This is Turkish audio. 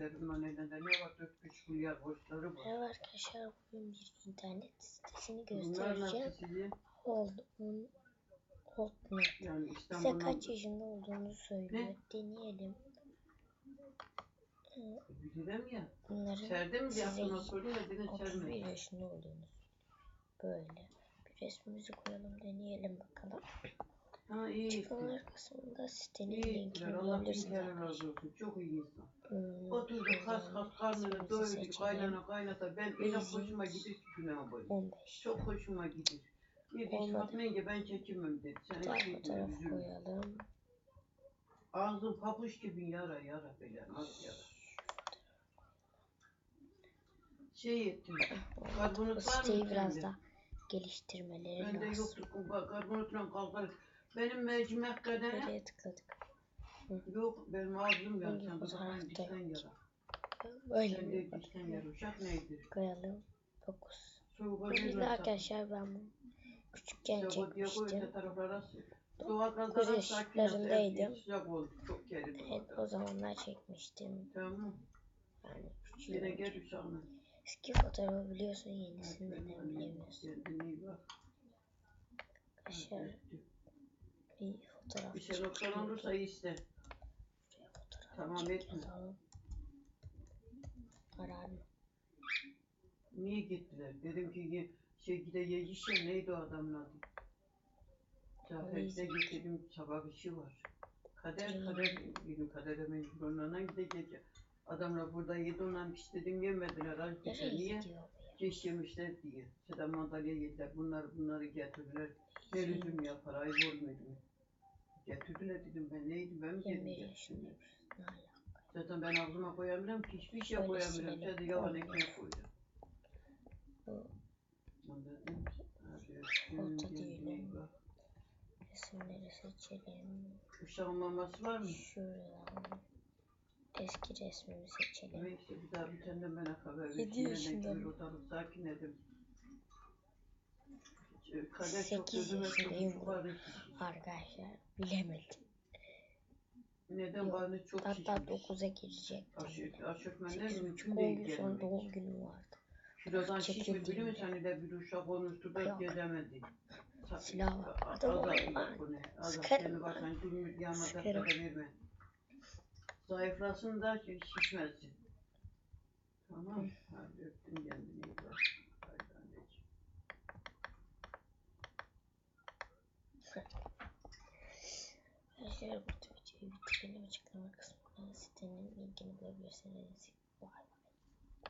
elinde ne var? Dört beş milyar borçları var. Merhaba arkadaşlar bugün bir internet sitesini göstereceğim. sizin? Hold, on, Holdnet. Yani Size kaç yaşında olduğunu söylüyor. Ne? Deneyelim. Ee, Bilirim ya. Bunların Serde mi diye size aklına soruyor da dedin 31 serme. yaşında olduğunu. Böyle. Bir resmimizi koyalım deneyelim bakalım. Ha iyi Açıklamalar kısmında sitenin İyi linkini. Allah bulabilirsiniz arkadaşlar. razı olsun. Çok iyi insan. Hmm, Oturduk buradan kas karnını seçelim. Kaynana kaynata. Ben öyle hoşuma gidiyor ki günah boyu. 15. Çok hoşuma gidiyor. Bir de Olmadı. Fatma yenge ben çekemem dedi. Sen Diğer şey fotoğrafı üzülme. koyalım. Ağzın papuç gibi yara yara böyle az yara. Şey ettim. Bu Karbonat var siteyi mı biraz sende? da geliştirmeleri Bende lazım. yoktu. Karbonatla kalkar. Benim mercimek kadar Nereye tıkladık? yok. Benim ağzım Sen bu dişten yok? yara. Böyle Sen mi de yapalım? dişten yara. Uşak neydi? Koyalım. 9. Soğuk Bu acıyla arada arkadaşlar ben bunu küçükken diye koy çekmiştim. öte taraflara sür. Doğal Dokuz gazlara sakin yaşlarındaydım. Sıcak oldu. Çok gerildi. Evet o zamanlar çekmiştim. Tamam. Yani Yine gel uşağına. Eski fotoğrafı biliyorsun yenisini neden bilemiyorsun. Kendine iyi bak. Arkadaşlar bir fotoğraf Bir şey noksan olursa. Şuraya fotoğraf Tamam, etme. Arar mı? Niye gittiler? Dedim ki ye- şey gide yeğiş ya neydi o adamın adı? Cafer'de git dedim sabah işi var. Kader Hmm. kader benim kadere mecbur onlarla gidecek. Adamlar burada yedi ondan piş dedim yemediler. Bir Nereye şey niye? gidiyor bu ya? Geç yemişler diye. Sedan madalya yediler. Bunlar bunları getirdiler. Şey, lüzum yapar ayıp olmuyor ya tütün dedim ben neydim ben mi yedim? 20 yaşındayım. Zaten ben ağzıma koyamıyorum ki hiçbir şey koyamıyorum. şeyler Sen de yalan ekmek koydun. Bu Orta öptüm, resimleri seçelim. Uşağın maması var mı? Şuradan eski resmimi seçelim. Neyse bir daha bir tane bana haber ver. Yedi Nereden yaşında. sakin edin. Ee, 8 yaşındayım arkadaşlar bilemedim. Neden Yok. bana çok Hatta 9'a girecektim. Aşırtmenler mümkün değil gelmek. doğum günü vardı. Kilodan şişme biliyor musun? Hani de bir uşak olmuştu da gezemedik. Silah var. Adam Sıkarım. Sıkarım. Zayıflasın da şişmesin. Tamam. Hadi öptüm kendini. Arkadaşlar bu videoyu bitirelim. Açıklama kısmına sitenin linkini bulabilirsiniz. Bay.